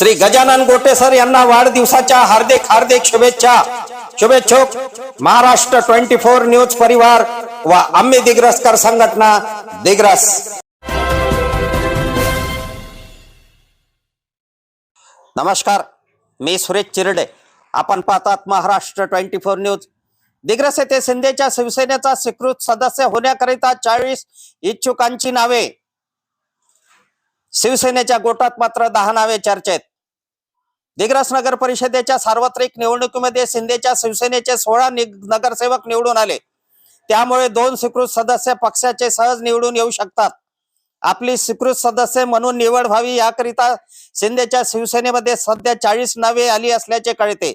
श्री गजानन गोटे sir यांना वाढदिवसाच्या हार्दिक हार्दिक शुभेच्छा. शुभेच्छुक. महाराष्ट्र ट्वेंटी फोर न्यूज परिवार व आम्ही दिग्रसकर संघटना दिग्रस. नमस्कार मी सुरेश चिरडे. आपण पाहतात Maharashtra twenty four news. Digras येथे शिंदेच्या शिवसेनेचा स्वीकृत सदस्य होण्याकरिता चाळीस इच्छुकांची नावे. शिवसेनेच्या गोटात मात्र दहा नावे चर्चेत. दिग्रस नगर परिषदेच्या सार्वत्रिक निवडणुकीमध्ये शिंदेच्या शिवसेनेचे सोळा नगरसेवक निवडून आले. त्यामुळे दोन स्वीकृत सदस्य पक्षाचे सहज निवडून येऊ शकतात. आपली स्वीकृत सदस्य म्हणून निवड व्हावी याकरिता शिंदेच्या शिवसेनेमध्ये सध्या चाळीस नावे आली असल्याचे कळते.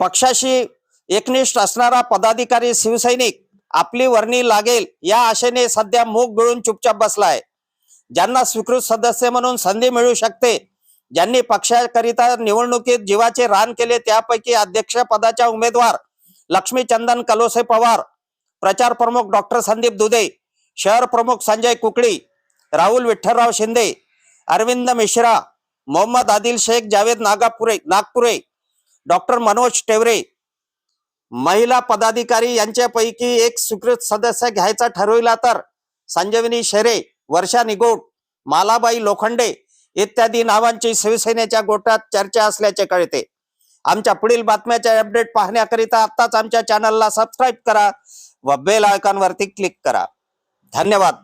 पक्षाशी एकनिष्ठ असणारा पदाधिकारी शिवसैनिक आपली वर्णी लागेल या आशेने सध्या मूग गळून चुपचाप बसलाय. ज्यांना स्वीकृत सदस्य म्हणून संधी मिळू शकते ज्यांनी पक्षाकरिता निवडणुकीत जीवाचे रान केले त्यापैकी अध्यक्ष पदाच्या उमेदवार लक्ष्मीचंदन कलोसे पवार प्रचार प्रमुख डॉक्टर संदीप दुधे शहर प्रमुख संजय कुकळी राहुल विठ्ठलराव शिंदे अरविंद मिश्रा मोहम्मद आदिल शेख जावेद नागापुरे नागपुरे डॉक्टर मनोज टेवरे. महिला पदाधिकारी यांच्यापैकी एक स्वीकृत सदस्य घ्यायचा ठरविला तर संजीवनी शेरे वर्षा निगोट मालाबाई लोखंडे इत्यादी नावांची शिवसेनेच्या गोटात चर्चा असल्याचे कळते. आमच्या पुढील बातम्याचे अपडेट पाहण्याकरिता आत्ताच आमच्या चॅनलला सबस्क्राईब करा व बेल आयकॉनवरती क्लिक करा. धन्यवाद.